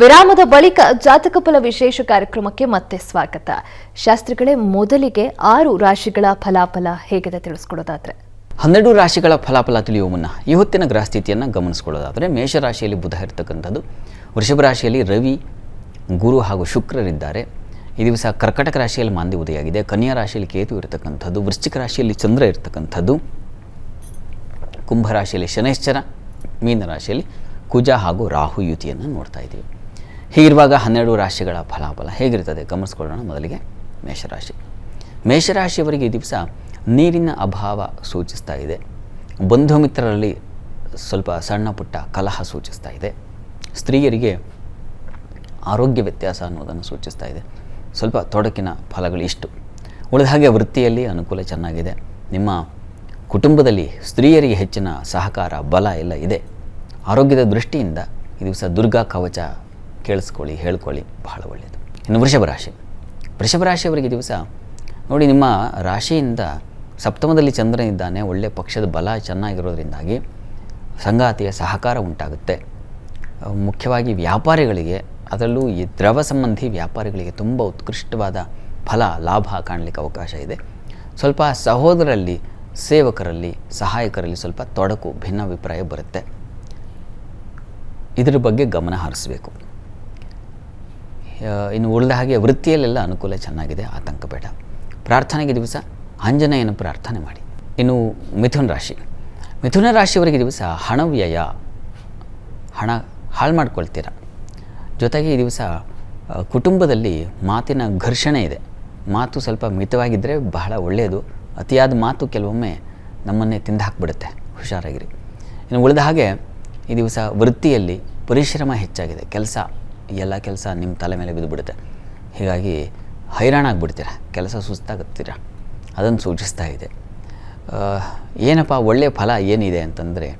ವಿರಾಮದ ಬಳಿಕ ಜಾತಕ ಫಲ ವಿಶೇಷ ಕಾರ್ಯಕ್ರಮಕ್ಕೆ ಮತ್ತೆ ಸ್ವಾಗತ. ಶಾಸ್ತ್ರಿಗಳೇ, ಮೊದಲಿಗೆ ಆರು ರಾಶಿಗಳ ಫಲಾಫಲ ಹೇಗಿದೆ ತಿಳಿಸ್ಕೊಡೋದಾದ್ರೆ? ಹನ್ನೆರಡು ರಾಶಿಗಳ ಫಲಾಫಲ ತಿಳಿಯುವ ಮುನ್ನ ಈ ಹೊತ್ತಿನ ಗ್ರಹಸ್ಥಿತಿಯನ್ನು ಗಮನಿಸ್ಕೊಳ್ಳೋದಾದರೆ ಮೇಷರಾಶಿಯಲ್ಲಿ ಬುಧ ಇರತಕ್ಕಂಥದ್ದು. ವೃಷಭ ರಾಶಿಯಲ್ಲಿ ರವಿ, ಗುರು ಹಾಗೂ ಶುಕ್ರರಿದ್ದಾರೆ. ಈ ದಿವಸ ಕರ್ಕಟಕ ರಾಶಿಯಲ್ಲಿ ಮಾಂದಿ ಉದಯಾಗಿದೆ ಕನ್ಯಾ ರಾಶಿಯಲ್ಲಿ ಕೇತು ಇರತಕ್ಕಂಥದ್ದು. ವೃಶ್ಚಿಕ ರಾಶಿಯಲ್ಲಿ ಚಂದ್ರ ಇರತಕ್ಕಂಥದ್ದು. ಕುಂಭ ರಾಶಿಯಲ್ಲಿ ಶನೈಶ್ಚರ ಮೀನರಾಶಿಯಲ್ಲಿ ಕುಜ ಹಾಗೂ ರಾಹು ಯುತಿಯನ್ನು ನೋಡ್ತಾ ಇದ್ದೀವಿ. ಹೀಗಿರುವಾಗ ಹನ್ನೆರಡು ರಾಶಿಗಳ ಫಲಾಫಲ ಹೇಗಿರ್ತದೆ ಗಮನಿಸ್ಕೊಳ್ಳೋಣ ಮೊದಲಿಗೆ ಮೇಷರಾಶಿ. ಮೇಷರಾಶಿಯವರಿಗೆ ಈ ದಿವಸ ನೀರಿನ ಅಭಾವ ಸೂಚಿಸ್ತಾ ಇದೆ. ಬಂಧು ಮಿತ್ರರಲ್ಲಿ ಸ್ವಲ್ಪ ಸಣ್ಣ ಪುಟ್ಟ ಕಲಹ ಸೂಚಿಸ್ತಾ ಇದೆ. ಸ್ತ್ರೀಯರಿಗೆ ಆರೋಗ್ಯ ವ್ಯತ್ಯಾಸ ಅನ್ನೋದನ್ನು ಸೂಚಿಸ್ತಾ ಇದೆ. ಸ್ವಲ್ಪ ತೊಡಕಿನ ಫಲಗಳು ಇಷ್ಟು. ಉಳಿದ ಹಾಗೆ ವೃತ್ತಿಯಲ್ಲಿ ಅನುಕೂಲ ಚೆನ್ನಾಗಿದೆ. ನಿಮ್ಮ ಕುಟುಂಬದಲ್ಲಿ ಸ್ತ್ರೀಯರಿಗೆ ಹೆಚ್ಚಿನ ಸಹಕಾರ, ಬಲ ಎಲ್ಲ ಇದೆ. ಆರೋಗ್ಯದ ದೃಷ್ಟಿಯಿಂದ ಈ ದಿವಸ ದುರ್ಗಾ ಕವಚ ಕೇಳಿಸ್ಕೊಳ್ಳಿ, ಹೇಳ್ಕೊಳ್ಳಿ. ಬಹಳ ಒಳ್ಳೆಯದು ಇನ್ನು ವೃಷಭ ರಾಶಿ. ವೃಷಭ ರಾಶಿಯವರಿಗೆ ದಿವಸ ನೋಡಿ, ನಿಮ್ಮ ರಾಶಿಯಿಂದ ಸಪ್ತಮದಲ್ಲಿ ಚಂದ್ರನಿದ್ದಾನೆ ಒಳ್ಳೆಯ ಪಕ್ಷದ ಬಲ ಚೆನ್ನಾಗಿರೋದ್ರಿಂದಾಗಿ ಸಂಗಾತಿಯ ಸಹಕಾರ ಉಂಟಾಗುತ್ತೆ. ಮುಖ್ಯವಾಗಿ ವ್ಯಾಪಾರಿಗಳಿಗೆ, ಅದರಲ್ಲೂ ಈ ದ್ರವ ಸಂಬಂಧಿ ವ್ಯಾಪಾರಿಗಳಿಗೆ ತುಂಬ ಉತ್ಕೃಷ್ಟವಾದ ಫಲ, ಲಾಭ ಕಾಣಲಿಕ್ಕೆ ಅವಕಾಶ ಇದೆ. ಸ್ವಲ್ಪ ಸಹೋದರಲ್ಲಿ ಸೇವಕರಲ್ಲಿ, ಸಹಾಯಕರಲ್ಲಿ ಸ್ವಲ್ಪ ತೊಡಕು, ಭಿನ್ನಾಭಿಪ್ರಾಯ ಬರುತ್ತೆ. ಇದರ ಬಗ್ಗೆ ಗಮನ ಹರಿಸಬೇಕು. ಇನ್ನು ಉಳಿದ ಹಾಗೆ ವೃತ್ತಿಯಲ್ಲೆಲ್ಲ ಅನುಕೂಲ ಚೆನ್ನಾಗಿದೆ ಆತಂಕ ಬೇಡ ಪ್ರಾರ್ಥನೆಗೆ ದಿವಸ ಆಂಜನೇಯನ ಪ್ರಾರ್ಥನೆ ಮಾಡಿ. ಇನ್ನು ಮಿಥುನ ರಾಶಿ. ಮಿಥುನ ರಾಶಿಯವರಿಗೆ ದಿವಸ ಹಣ ವ್ಯಯ, ಹಣ ಹಾಳು ಮಾಡ್ಕೊಳ್ತೀರ. ಜೊತೆಗೆ ಈ ದಿವಸ ಕುಟುಂಬದಲ್ಲಿ ಮಾತಿನ ಘರ್ಷಣೆ ಇದೆ. ಮಾತು ಸ್ವಲ್ಪ ಮಿತವಾಗಿದ್ದರೆ ಬಹಳ ಒಳ್ಳೆಯದು ಅತಿಯಾದ ಮಾತು ಕೆಲವೊಮ್ಮೆ ನಮ್ಮನ್ನೇ ತಿಂದು ಹಾಕ್ಬಿಡುತ್ತೆ ಹುಷಾರಾಗಿರಿ. ಇನ್ನು ಉಳಿದ ಹಾಗೆ ಈ ದಿವಸ ವೃತ್ತಿಯಲ್ಲಿ ಪರಿಶ್ರಮ ಹೆಚ್ಚಾಗಿದೆ. ಕೆಲಸ ಎಲ್ಲ ಕೆಲಸ ನಿಮ್ಮ ತಲೆ ಮೇಲೆ ಬಿದ್ದುಬಿಡುತ್ತೆ. ಹೀಗಾಗಿ ಹೈರಾಣ ಆಗಿಬಿಡ್ತೀರ ಕೆಲಸ ಸುಸ್ತಾಗುತ್ತೀರ. ಅದನ್ನು ಸೂಚಿಸ್ತಾ ಇದೆ. ಏನಪ್ಪ, ಒಳ್ಳೆಯ ಫಲ ಏನಿದೆ ಅಂತಂದರೆ,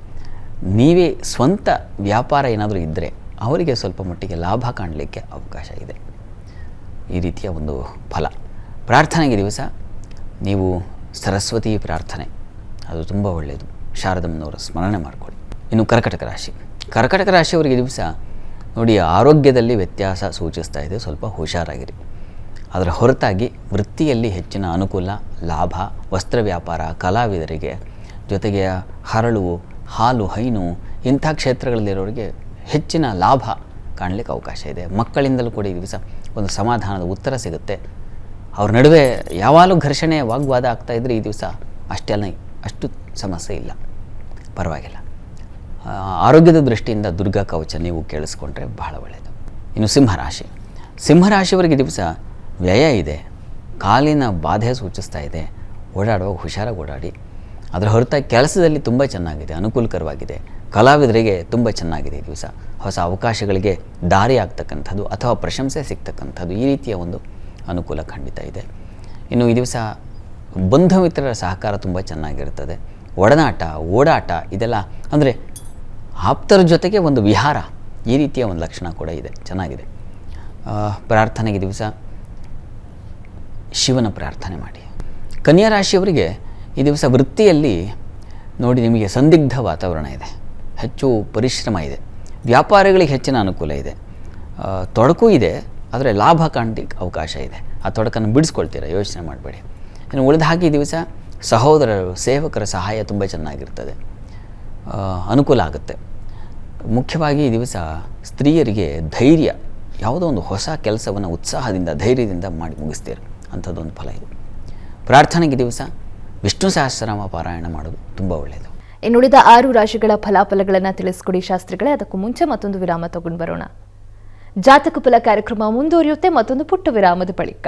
ನೀವೇ ಸ್ವಂತ ವ್ಯಾಪಾರ ಏನಾದರೂ ಇದ್ದರೆ ಅವರಿಗೆ ಸ್ವಲ್ಪ ಮಟ್ಟಿಗೆ ಲಾಭ ಕಾಣಲಿಕ್ಕೆ ಅವಕಾಶ ಇದೆ. ಈ ರೀತಿಯ ಒಂದು ಫಲ. ಪ್ರಾರ್ಥನೆಗೆ ದಿವಸ, ನೀವು ಸರಸ್ವತಿ ಪ್ರಾರ್ಥನೆ. ಅದು ತುಂಬ ಒಳ್ಳೆಯದು. ಶಾರದಮ್ಮನವರ ಸ್ಮರಣೆ ಮಾಡಿಕೊಳ್ಳಿ. ಇನ್ನು ಕರ್ಕಟಕ ರಾಶಿ. ಕರ್ಕಟಕ ರಾಶಿಯವರಿಗೆ ದಿವಸ ನೋಡಿ, ಆರೋಗ್ಯದಲ್ಲಿ ವ್ಯತ್ಯಾಸ ಸೂಚಿಸ್ತಾ ಇದೆ. ಸ್ವಲ್ಪ ಹುಷಾರಾಗಿರಿ. ಅದರ ಹೊರತಾಗಿ ವೃತ್ತಿಯಲ್ಲಿ ಹೆಚ್ಚಿನ ಅನುಕೂಲ, ಲಾಭ, ವಸ್ತ್ರ ವ್ಯಾಪಾರ, ಕಲಾವಿದರಿಗೆ ಜೊತೆಗೆ ಹರಳು, ಹಾಲು, ಹೈನು ಇಂಥ ಕ್ಷೇತ್ರಗಳಲ್ಲಿರೋರಿಗೆ ಹೆಚ್ಚಿನ ಲಾಭ ಕಾಣಲಿಕ್ಕೆ ಅವಕಾಶ ಇದೆ. ಮಕ್ಕಳಿಂದಲೂ ಕೂಡ ಈ ದಿವಸ ಒಂದು ಸಮಾಧಾನದ ಉತ್ತರ ಸಿಗುತ್ತೆ. ಅವ್ರ ನಡುವೆ ಯಾವಾಗಲೂ ಘರ್ಷಣೆ, ವಾಗ್ವಾದ ಆಗ್ತಾಯಿದ್ರೆ ಈ ದಿವಸ ಅಷ್ಟೆಲ್ಲ ಅಷ್ಟು ಸಮಸ್ಯೆ ಇಲ್ಲ. ಪರವಾಗಿಲ್ಲ. ಆರೋಗ್ಯದ ದೃಷ್ಟಿಯಿಂದ ದುರ್ಗಾ ಕವಚ ನೀವು ಕೇಳಿಸ್ಕೊಂಡ್ರೆ ಬಹಳ ಒಳ್ಳೆಯದು ಇನ್ನು ಸಿಂಹರಾಶಿ ಸಿಂಹರಾಶಿಯವರಿಗೆ ದಿವಸ ವ್ಯಯ ಇದೆ. ಕಾಲಿನ ಬಾಧೆ ಸೂಚಿಸ್ತಾ ಇದೆ. ಓಡಾಡುವಾಗ ಹುಷಾರಾಗಿ ಓಡಾಡಿ. ಅದರ ಹೊರತಾಗಿ ಕೆಲಸದಲ್ಲಿ ತುಂಬ ಚೆನ್ನಾಗಿದೆ, ಅನುಕೂಲಕರವಾಗಿದೆ. ಕಲಾವಿದರಿಗೆ ತುಂಬ ಚೆನ್ನಾಗಿದೆ ದಿವಸ. ಹೊಸ ಅವಕಾಶಗಳಿಗೆ ದಾರಿ ಆಗ್ತಕ್ಕಂಥದ್ದು ಅಥವಾ ಪ್ರಶಂಸೆ ಸಿಗ್ತಕ್ಕಂಥದ್ದು ಈ ರೀತಿಯ ಒಂದು ಅನುಕೂಲ ಖಂಡಿತ ಇದೆ. ಇನ್ನು ಈ ದಿವಸ ಬಂಧು ಮಿತ್ರರ ಸಹಕಾರ ತುಂಬ ಚೆನ್ನಾಗಿರ್ತದೆ ಒಡನಾಟ, ಓಡಾಟ ಇದೆಲ್ಲ ಅಂದರೆ ಆಪ್ತರ ಜೊತೆಗೆ ಒಂದು ವಿಹಾರ ಈ ರೀತಿಯ ಒಂದು ಲಕ್ಷಣ ಕೂಡ ಇದೆ. ಚೆನ್ನಾಗಿದೆ. ಪ್ರಾರ್ಥನೆಗೆ ದಿವಸ ಶಿವನ ಪ್ರಾರ್ಥನೆ ಮಾಡಿ. ಕನ್ಯಾ ರಾಶಿಯವರಿಗೆ ಈ ದಿವಸ ವೃತ್ತಿಯಲ್ಲಿ ನೋಡಿ ನಿಮಗೆ ಸಂದಿಗ್ಧ ವಾತಾವರಣ ಇದೆ. ಹೆಚ್ಚು ಪರಿಶ್ರಮ ಇದೆ. ವ್ಯಾಪಾರಿಗಳಿಗೆ ಹೆಚ್ಚಿನ ಅನುಕೂಲ ಇದೆ. ತೊಡಕು ಇದೆ, ಆದರೆ ಲಾಭ ಕಾಣಲಿಕ್ಕೆ ಅವಕಾಶ ಇದೆ. ಆ ತೊಡಕನ್ನು ಬಿಡಿಸ್ಕೊಳ್ತೀರ? ಯೋಚನೆ ಮಾಡಬೇಡಿ. ಇನ್ನು ಉಳಿದ ಹಾಗೆ ದಿವಸ ಸಹೋದರರು ಸೇವಕರ ಸಹಾಯ ತುಂಬ ಚೆನ್ನಾಗಿರ್ತದೆ. ಅನುಕೂಲ ಆಗುತ್ತೆ. ಮುಖ್ಯವಾಗಿ ಈ ದಿವಸ ಸ್ತ್ರೀಯರಿಗೆ ಧೈರ್ಯ, ಯಾವುದೋ ಒಂದು ಹೊಸ ಕೆಲಸವನ್ನು ಉತ್ಸಾಹದಿಂದ, ಧೈರ್ಯದಿಂದ ಮಾಡಿ ಮುಗಿಸ್ತೀರ. ಅಂಥದ್ದೊಂದು ಫಲ ಇದು. ಪ್ರಾರ್ಥನೆಗೆ ದಿವಸ ವಿಷ್ಣು ಸಹಸ್ರನಾಮ ಪಾರಾಯಣ ಮಾಡೋದು ತುಂಬ ಒಳ್ಳೆಯದು. ಇನ್ನುಳಿದ ಆರು ರಾಶಿಗಳ ಫಲಾಫಲಗಳನ್ನು ತಿಳಿಸ್ಕೊಡಿ ಶಾಸ್ತ್ರಿಗಳೇ. ಅದಕ್ಕೂ ಮುಂಚೆ ಮತ್ತೊಂದು ವಿರಾಮ ತಗೊಂಡು ಬರೋಣ. ಜಾತಕ ಫಲ ಕಾರ್ಯಕ್ರಮ ಮುಂದುವರಿಯುತ್ತೆ. ಮತ್ತೊಂದು ಪುಟ್ಟ ವಿರಾಮದ ಬಳಿಕ.